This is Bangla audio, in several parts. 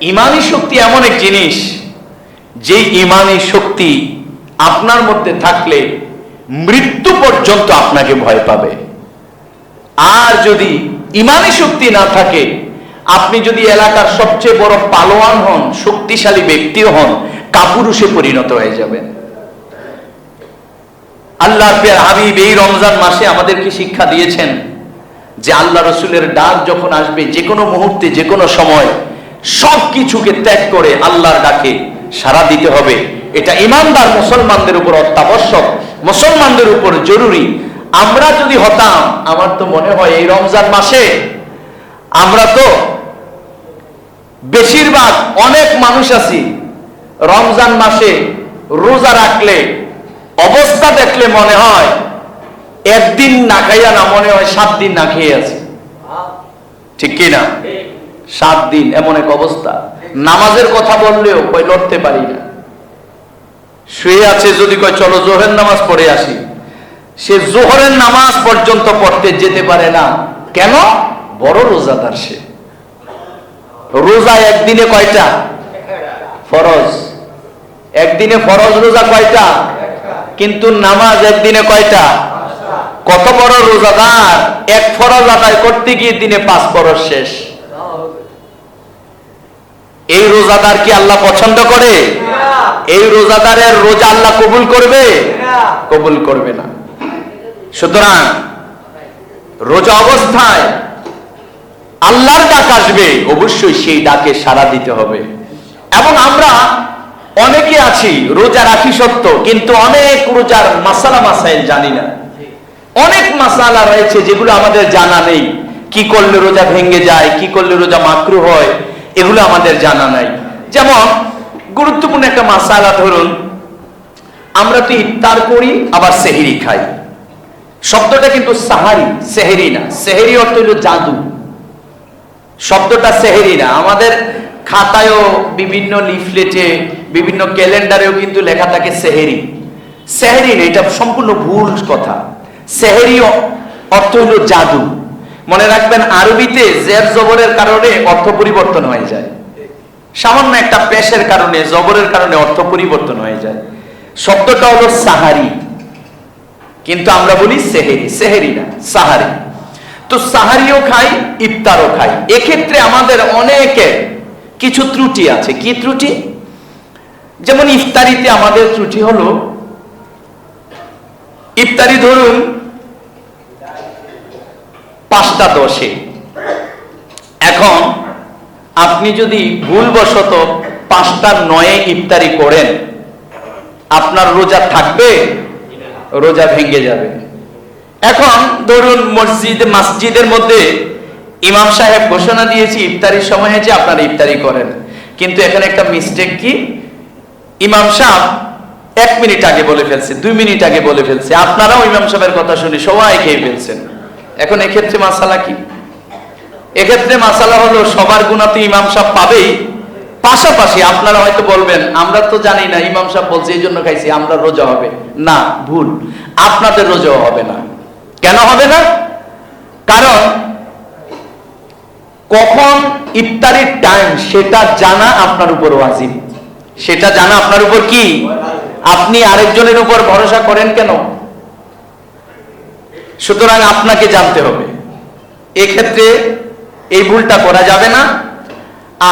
ইমানি শক্তি এমন এক জিনিস যে ইমানি শক্তি আপনার মধ্যে থাকলে মৃত্যু পর্যন্ত আপনাকে ভয় পাবে। আর যদি ইমানি শক্তি না থাকে, আপনি যদি এলাকার সবচেয়ে বড় পালোয়ান হন, শক্তিশালী ব্যক্তিও হন, কাপুরুষে পরিণত হয়ে যাবেন। আল্লাহ হাবিব এই রমজান মাসে আমাদেরকে শিক্ষা দিয়েছেন যে আল্লাহ রসুলের ডাক যখন আসবে যে কোনো মুহূর্তে যে কোনো সময় সব কিছুকে ত্যাগ করে আল্লাহর ডাকে সারা দিতে হবে। এটা ইমানদার মুসলমানদের উপর অত্যাবশ্যক, মুসলমানদের উপর জরুরি। আমরা যদি হতাম, আমার তো মনে হয় এই রমজান মাসে আমরা তো বেশিরভাগ অনেক মানুষ আছি, রমজান মাসে রোজা রাখলে, অবস্থা দেখলে মনে হয় একদিন না খাইয়া না মনে হয় সাত দিন না খেয়ে আছে। ঠিক কি না সাত দিন, এমন এক অবস্থা। নামাজের কথা বললেও কই লড়তে পারি না। শুয়ে আছে যদি কয়, চলো জোহরের নামাজ পড়ে আসি। সে জোহরের নামাজ পর্যন্ত পড়তে যেতে পারে না। কেন? বড় রোজাদার সে। রোজা একদিনে কয়টা? ফরজ। একদিনে ফরজ রোজা কয়টা? কিন্তু নামাজ একদিনে কয়টা? কত বড় রোজাদার। এক ফরজ আদায় করতে গিয়ে দিনে পাঁচ ফরজ শেষ। এই রোজাদার কি আল্লাহ পছন্দ করে? এই রোজাদারের রোজা আল্লাহ কবুল করবে? কবুল করবে না। সুতরাং রোজা অবস্থায় আল্লাহর ডাক আসবে, অবশ্যই সেই ডাকে সাড়া দিতে হবে। এবং আমরা অনেকে আছি, রোজা রাখি সত্য, কিন্তু অনেক রোজার মাসালা মাসাইল জানি না। অনেক মাসালা রয়েছে যেগুলো আমাদের জানা নেই। কি করলে রোজা ভেঙে যায়, কি করলে রোজা মাকরু হয় এগুলো আমাদের জানা নাই। যেমন, গুরুত্বপূর্ণ একটা মাসালা ধরুন, আমরা তো ইফতার করি, আবার সেহেরি খাই। শব্দটা কিন্তু সাহারি, সেহেরি না। সেহেরি অর্থ হলো জাদু। শব্দটা সেহেরি না। আমাদের খাতায়ও বিভিন্ন লিফলেটে, বিভিন্ন ক্যালেন্ডারেও কিন্তু লেখা থাকে সেহেরি। সেহেরি না, এটা সম্পূর্ণ ভুল কথা। সেহেরি অর্থ হলো জাদু। মনে রাখবেন, আরবিতে জের জবরের কারণে অর্থ পরিবর্তন হয়ে যায়। সামান্য একটা পেশের কারণে, জবরের কারণে অর্থ পরিবর্তন হয়ে যায়। শব্দটা হলো সাহারি। কিন্তু আমরা বলি সেহেরি। সেহেরি না, সাহারি। তো সাহারিও খাই, ইফতারও খাই। এক্ষেত্রে আমাদের অনেকের কিছু ত্রুটি আছে। কি ত্রুটি? যেমন ইফতারিতে আমাদের ত্রুটি হলো, ইফতারি ধরুন পাঁচটা দশে এখন আপনি যদি ভুলবশত পাঁচটা নয়ে ইফতারি করেন, আপনার রোজা থাকবে? রোজা ভেঙে যাবে। এখন ধরুন মসজিদ, মসজিদের মধ্যে ইমাম সাহেব ঘোষণা দিয়েছি, ইফতারির সময় যে আপনারা ইফতারি করেন। কিন্তু এখানে একটা মিস্টেক কি? ইমাম সাহেব এক মিনিট আগে বলে ফেলছে, দুই মিনিট আগে বলে ফেলছে। আপনারাও ইমাম সাহেবের কথা শুনে সবাই খেয়ে ফেলছেন। এখন এক্ষেত্রে মাসালা কি? এক্ষেত্রে মাসালা হলো সবার গুণাতে ইমাম সাহেব পাবেই। পাশাপাশি আপনারা হয়তো বলবেন, আমরা তো জানি না, ইমাম সাহেব বলছে এই জন্য খাইছি, আমরা রোজা হবে। না, ভুল। আপনাদের রোজাও হবে না। কেন হবে না? কারণ কখন ইফতারির টাইম সেটা জানা আপনার উপর ওয়াজিব। সেটা জানা আপনার উপর কি? আপনি আরেকজনের উপর ভরসা করেন কেন? সুতরাং আপনাকে জানতে হবে, এক্ষেত্রে এই ভুলটা করা যাবে না।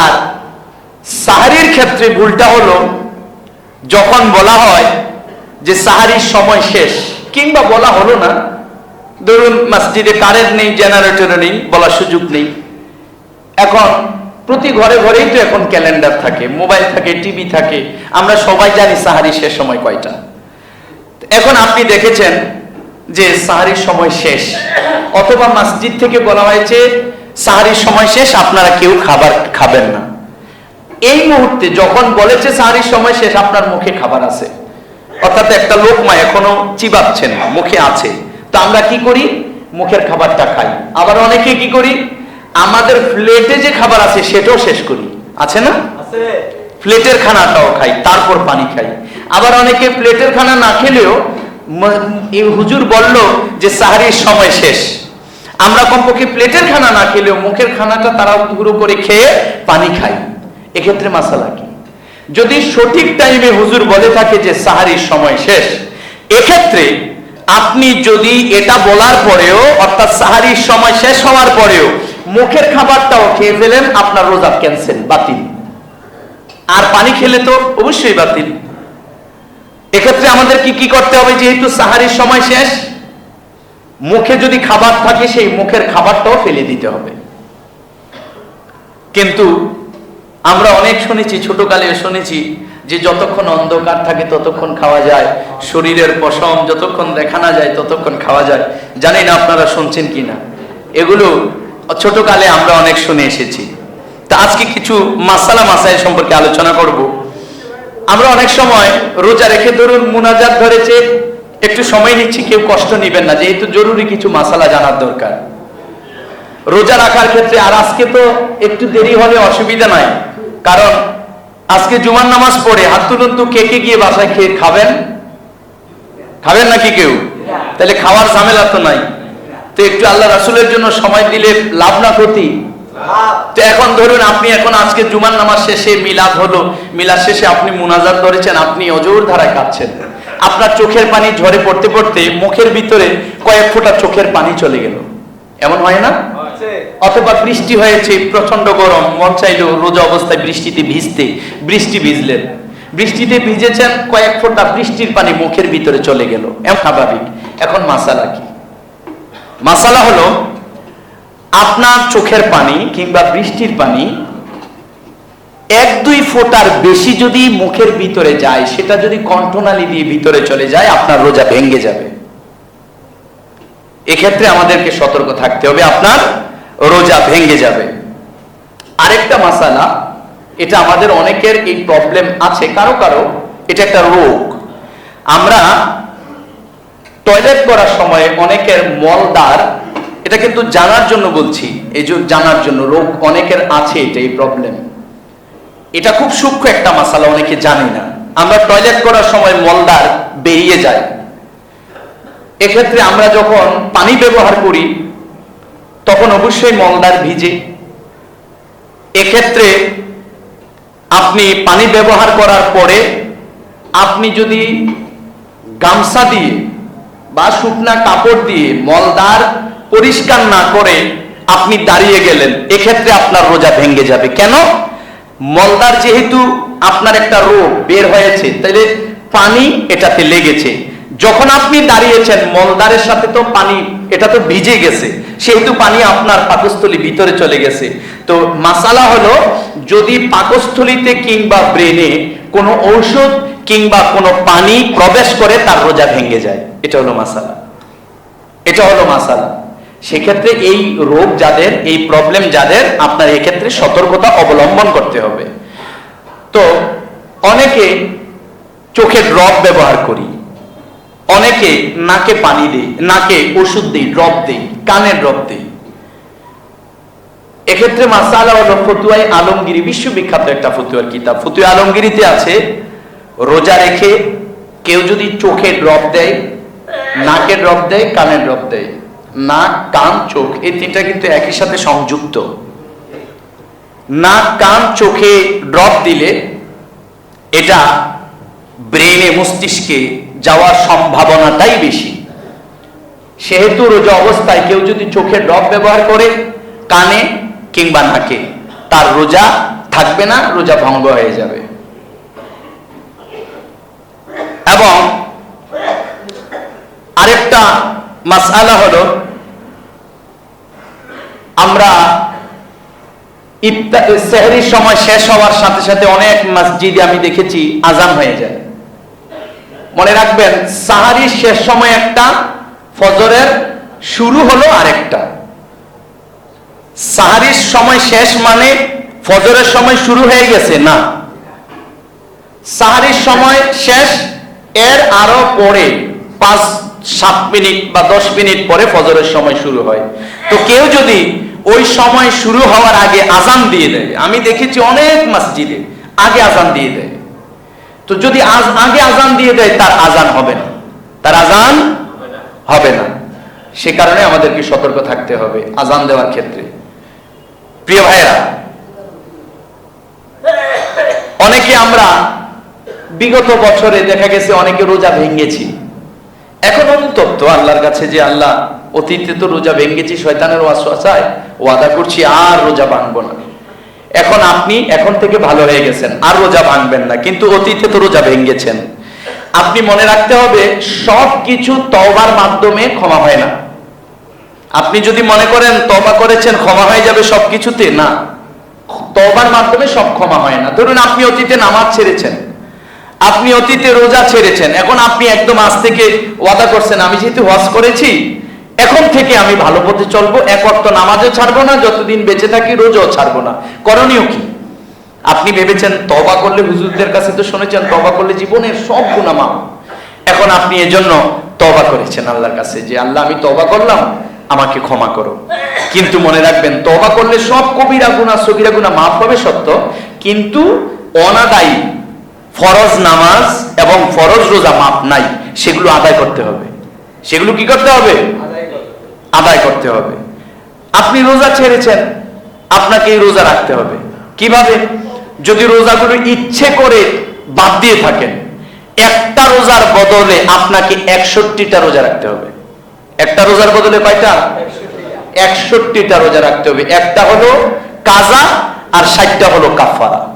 আর সাহারির ক্ষেত্রে ভুলটা হলো, যখন বলা হয় যে সাহারির সময় শেষ, কিংবা বলা হলো না, ধরুন মসজিদে কারেন্ট নেই জেনারেটর নেই, বলার সুযোগ নেই। এখন প্রতি ঘরে ঘরেই তো এখন ক্যালেন্ডার থাকে মোবাইল থাকে টিভি থাকে, আমরা সবাই জানি সাহারি শেষ সময় কয়টা। এখন আপনি দেখেছেন যে সাহারির সময় শেষ। অথবা মসজিদ থেকে বলা হয়েছে সাহারির সময় শেষ আপনারা কেউ খাবার খাবেন না। এই মুহূর্তে যখন বলেছে সাহারির সময় শেষ আপনার মুখে খাবার আছে। অর্থাৎ একটা লোক মা এখনও চিবাচ্ছেন মুখে আছে। তো আমরা কি করি? মুখের খাবারটা খাই। আবার অনেকে কি করি? আমাদের প্লেটে যে খাবার আছে সেটাও শেষ করি। আছে না? প্লেটের খানাটাও খাই তারপর পানি খাই। আবার অনেকে প্লেটের খানা না খেলেও হুজুর বলল যে সাহারির সময় শেষ। আমরা কমপক্ষে প্লেটের খানা না খেলেও মুখের খানাটা তারা পুরো করে খেয়ে পানি খাই। এক্ষেত্রে মাসালা কি? যদি সঠিক টাইমে হুজুর বলে থাকে যে সাহারির সময় শেষ, এক্ষেত্রে আপনি যদি এটা বলার পরেও, অর্থাৎ সাহারির সময় শেষ হওয়ার পরেও মুখের খাবারটাও খেয়ে ফেলেন, আপনার রোজা ক্যান্সেল, বাতিল। আর পানি খেলে তো অবশ্যই বাতিল। এক্ষেত্রে আমাদের কি কি করতে হবে যেহেতু সাহারির সময় শেষ? মুখে যদি খাবার থাকে, সেই মুখের খাবারটাও ফেলে দিতে হবে। কিন্তু আমরা অনেক শুনেছি ছোটকালে শুনেছি যে যতক্ষণ অন্ধকার থাকে ততক্ষণ খাওয়া যায়, শরীরের পশম যতক্ষণ দেখা না যায় ততক্ষণ খাওয়া যায়। জানি না আপনারা শুনছেন কি না। এগুলো ছোটকালে আমরা অনেক শুনে এসেছি। তা আজকে কিছু মাসালা মাসাইল সম্পর্কে আলোচনা করব। আমরা অনেক সময় রোজা রেখে ধরুন মুনাজাত ধরেছে একটু সময় নিচ্ছি, কেউ কষ্ট নেবেন না, যেহেতু জরুরি কিছু মাসালা জানার দরকার। রোজা রাখার ক্ষেত্রে আর আজকে তো একটু দেরি হলে অসুবিধা নাই কারণ আজকে জুমার নামাজ পড়ে, হাত তুলুন তো কে কে গিয়ে বাসায় খেয়ে খাবেন? খাবেন নাকি কেউ? তাহলে খাওয়ার ঝামেলা তো নাই। তো একটু আল্লাহ রাসুলের জন্য সময় দিলে লাভ না ক্ষতি। তো এখন ধরুন আপনি এখন আজকে জুমার নামাজ শেষে মিলাদ হলো মিলাদ শেষে আপনি মুনাজাত ধরেছেন আপনি অজোর ধারায় কাঁদছেন। আপনার চোখের পানি ঝরে পড়তে পড়তে মুখের ভিতরে কয়েক ফোঁটা চোখের পানি চলে গেল। এমন হয় না? অথবা বৃষ্টি হয়েছে প্রচণ্ড গরম মন চাইলো রোজা অবস্থায় বৃষ্টিতে ভিজতে বৃষ্টি ভিজলেন। বৃষ্টিতে ভিজেছেন কয়েক ফোঁটা বৃষ্টির পানি মুখের ভিতরে চলে গেল। এমন স্বাভাবিক। এখন মাসালা কি? মাসালা হলো আপনার চোখের পানি কিংবা বৃষ্টির পানি এক দুই ফোঁটার বেশি যদি মুখের ভিতরে যায়, সেটা যদি কণ্ঠনালী দিয়ে ভিতরে চলে যায়, আপনার রোজা ভেঙ্গে যাবে। এক্ষেত্রে আমাদেরকে সতর্ক থাকতে হবে, আপনার রোজা ভেঙ্গে যাবে। আরেকটা মাসালা, এটা আমাদের অনেকের এই প্রবলেম আছে, কারও কারও এটা একটা রোগ। আমরা টয়লেট করার সময় অনেকের মলদার এটা কিন্তু জানার জন্য বলছি, এই যে জানার জন্য, রোগ অনেকের আছে এটা, এই প্রবলেম এটা খুব সূক্ষ্ম একটা মাসালা, অনেকে জানে না। আমরা টয়লেট করার সময় মলদার বেরিয়ে যায় এক্ষেত্রে আমরা যখন পানি ব্যবহার করি, তখন অবশ্যই মলদার ভিজে। এক্ষেত্রে আপনি পানি ব্যবহার করার পরে আপনি যদি গামছা দিয়ে বা শুকনা কাপড় দিয়ে মলদার পরিষ্কার না করে আপনি দাঁড়িয়ে গেলেন, এক্ষেত্রে আপনার রোজা ভেঙে যাবে। কেন? মলদার যেহেতু আপনার একটা রোগ বের হয়েছে, তাহলে পানি এটাতে লেগেছে। যখন আপনি দাঁড়িয়েছেন, মলদারের সাথে তো পানি, এটা তো ভিজে গেছে, সেহেতু পানি আপনার পাকস্থলী ভিতরে চলে গেছে। তো মাসালা হলো, যদি পাকস্থলীতে কিংবা ব্রেনে কোনো ঔষধ কিংবা কোনো পানি প্রবেশ করে, তার রোজা ভেঙে যায়। এটা হলো মাসালা। এটা হলো মাসালা। সেক্ষেত্রে এই রোগ যাদের, এই প্রবলেম যাদের, আপনার এক্ষেত্রে সতর্কতা অবলম্বন করতে হবে। তো অনেকে চোখে ড্রপ ব্যবহার করি, অনেকে নাকে পানি দেই, নাকে ওষুধ দেই ড্রপ দেই, কানে ড্রপ দেই। এক্ষেত্রে মাসালা হলো ফতুয়াই আলমগিরি, বিশ্ববিখ্যাত একটা ফতুয়ার কিতাব। ফতুয়া আলমগিরিতে আছে, রোজা রেখে কেউ যদি চোখে ড্রপ দেয়, নাকে ড্রপ দেয়, কানে ড্রপ দেয়। নাক, কান, চোখ, এই তিনটা কিন্তু একই সাথে সংযুক্ত। নাক, কান, চোখে ড্রপ দিলে এটা ব্রেনে মস্তিষ্কে যাওয়ার সম্ভাবনাটাই বেশি। সেহেতু রোজা অবস্থায় কেউ যদি চোখে ড্রপ ব্যবহার করে কানে কিংবা নাকে, তার রোজা থাকবে না, রোজা ভঙ্গ হয়ে যাবে। এবং আরেকটা মাসালা হলো আমরা ইফতার সেহরির সময় শেষ হওয়ার সাথে সাথে অনেক মসজিদে আমি দেখেছি আজান হয়ে যায়। মনে রাখবেন সাহারির শেষ সময় একটা, ফজরের শুরু হলো আরেকটা। সাহারির সময় শেষ মানে ফজরের সময় শুরু হয়ে গেছে, না। সাহারির সময় শেষ, এর আরও পরে, পাঁচ সাত মিনিট বা দশ মিনিট পরে ফজরের সময় শুরু হয়। তো কেউ যদি ওই সময় শুরু হওয়ার আগে আজান দিয়ে দেয়, আমি দেখেছি অনেক মসজিদে আগে আজান দিয়ে দেয়। তো যদি আগে আজান দিয়ে দেয়, তার আজান হবে না। তার আজান হবে না। সে কারণে আমাদেরকে সতর্ক থাকতে হবে আজান দেওয়ার ক্ষেত্রে। প্রিয় ভাইরা অনেকে আমরা বিগত বছরে দেখা গেছে অনেকে রোজা ভেঙেছি। এখন অনুতপ্ত আল্লাহর কাছে যে আল্লাহ অতীতে তো রোজা ভেঙেছি, শয়তানের ওয়াসওয়াসায় ওয়াদা করছি, আর রোজা ভাঙবো না। এখন আপনি এখন থেকে ভালো হয়ে গেছেন, আর রোজা ভাঙবেন না, কিন্তু অতীতে তো রোজা ভেঙেছেন। আপনি মনে রাখতে হবে সব কিছু তওবার মাধ্যমে ক্ষমা হয় না। আপনি যদি মনে করেন তবা করেছেন, ক্ষমা হয়ে যাবে সব কিছুতে না। তবার মাধ্যমে সব ক্ষমা হয় না। ধরুন আপনি অতীতে নামাজ ছেড়েছেন আপনি অতীতে রোজা ছেড়েছেন। এখন আপনি একদম আজ থেকে ওয়াদা করছেন, আমি যেহেতু হজ করেছি, এখন থেকে আমি ভালো পথে চলবো, এক অর্থ নামাজও ছাড়বো না, যতদিন বেঁচে থাকি রোজাও ছাড়বো না। করণীয় কি? আপনি ভেবেছেন তবা করলে হুজুরদের কাছে তো শুনেছেন তবা করলে জীবনের সব গুণা মাপ এখন আপনি এজন্য তবা করেছেন আল্লাহর কাছে, যে আল্লাহ, আমি তবা করলাম, আমাকে ক্ষমা করো। কিন্তু মনে রাখবেন তবা করলে সব কবিরা গুণা সগিরা গুণা মাফ হবে সত্য, কিন্তু অনাদায়ী ফরজ নামাজ এবং ফরজ রোজা মাপ নাই সেগুলো আদায় করতে হবে। সেগুলো কি করতে হবে? আদায় করতে হবে। আপনি রোজা ছেড়েছেন আপনাকে এই রোজা রাখতে হবে। কীভাবে? যদি রোজাগুলো ইচ্ছে করে বাদ দিয়ে থাকেন একটা রোজার বদলে আপনাকে একষট্টিটা রোজা রাখতে হবে। একটা রোজার বদলে কয়টা? একষট্টিটা। রোজা রাখতে হবে। একটা হলো কাজা আর ষাটটা হলো কাফারা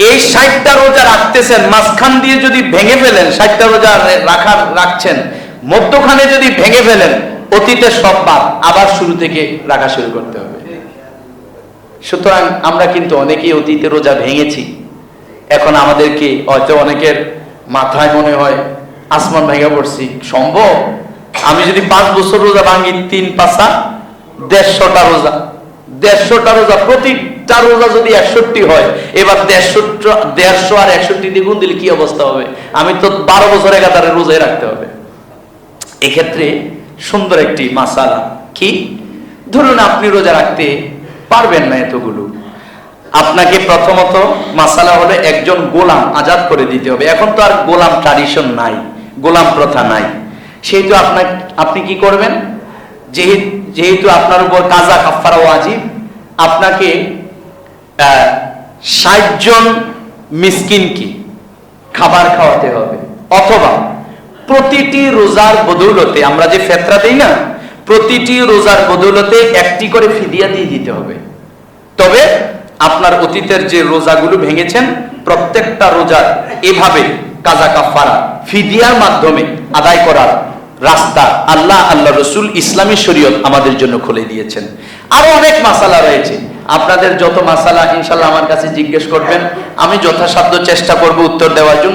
এই ষাটটা রোজা রাখতেছেন, মাঝখান দিয়ে যদি ভেঙে ফেলেন, ষাটটা রোজা রাখার, রাখছেন, মধ্যখানে যদি ভেঙে ফেলেন, অতীতের সব বাদ আবার শুরু থেকে রাখা শুরু করতে হবে। সুতরাং আমরা কিন্তু অনেকেই অতীতে রোজা ভেঙেছি। এখন আমাদেরকে হয়তো অনেকের মাথায় মনে হয়, আসমান ভেঙে পড়ছি। সম্ভব? আমি যদি পাঁচ বছর রোজা ভাঙি, তিন পাঁচা, দেড়শোটা রোজা দেড়শোটা রোজা প্রতিটা রোজা যদি একষট্টি হয়, এবার দেড়শো দেড়শো আর একষট্টি দ্বিগুণ দিলে কি অবস্থা হবে? আমি তো বারো বছর একাধারে রোজায় রাখতে হবে। এক্ষেত্রে সুন্দর একটি মাসালা। কি? ধরুন আপনি রোজা রাখতে পারবেন না এতগুলো। আপনাকে প্রথমত মাসালা হলে একজন গোলাম আজাদ করে দিতে হবে। এখন তো আর গোলাম ট্রাডিশন নাই, গোলাম প্রথা নাই। সেহেতু আপনার আপনি কি করবেন? যেহেতু যেহেতু আপনার উপর কাজা কাফারা ওয়াজিব, আপনাকে ষাট জন মিসকিনকে খাবার খাওয়াতে হবে। অথবা প্রতিটি রোজার বদৌলতে, আমরা যে ফেতরা দেই না, প্রতিটি রোজার বদৌলতে একটি করে ফিদিয়া দিয়ে দিতে হবে। তবে আপনার অতীতের যে রোজাগুলো ভেঙেছেন, প্রত্যেকটা রোজার এভাবে কাজা কাফারা ফিদিয়ার মাধ্যমে আদায় করার রাস্তা আল্লাহ আল্লাহ রসুল ইসলামী শরীয়ত আমাদের জন্য খুলে দিয়েছেন। আরও অনেক মাসালা রয়েছে। আপনাদের যত মাসালা ইনশাল্লাহ আমার কাছে জিজ্ঞেস করবেন, আমি যথাসাধ্য চেষ্টা করব উত্তর দেওয়ার জন্য।